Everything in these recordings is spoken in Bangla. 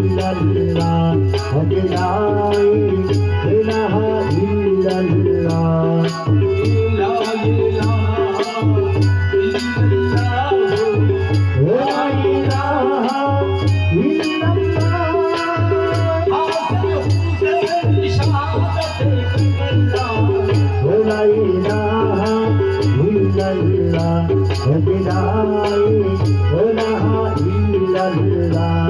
illallah Hadi la ilaha illallah La ilaha illallah La ilaha illallah La ilaha illallah, la ilaha illallah.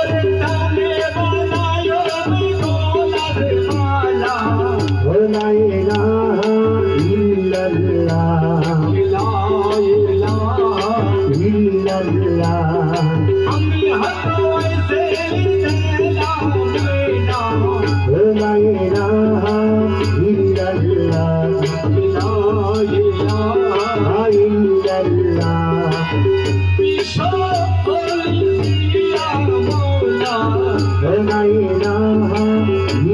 ইল্লাল্লাহ সকল ইয়া মাওলা লা ইলাহা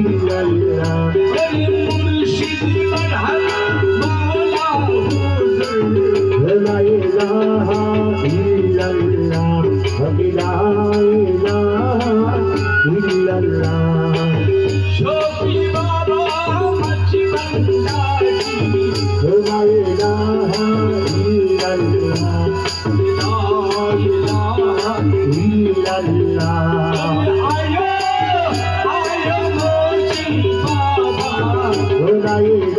ইল্লাল্লাহ মুর্শিদ মানহালা মাওলা হুজুর লা ইলাহা ইল্লাল্লাহ। লা ইলাহা ইল্লাল্লাহ শফি বাবা।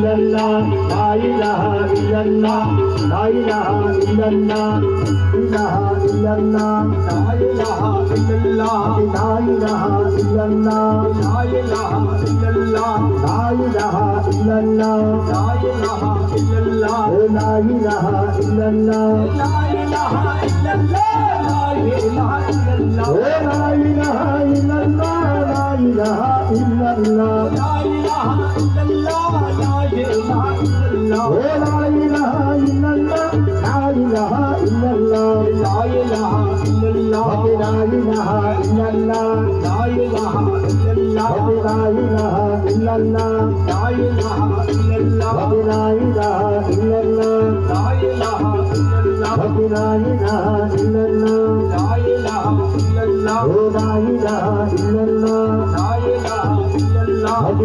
la la ilaha illallah la ilaha illallah ilaha illallah la ilaha illallah la ilaha illallah la ilaha illallah la ilaha illallah la ilaha illallah la ilaha illallah la ilaha illallah la ilaha illallah la ilaha illallah la ilaha illallah la ilaha illallah la ilaha illallah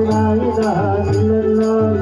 لا إله إلا الله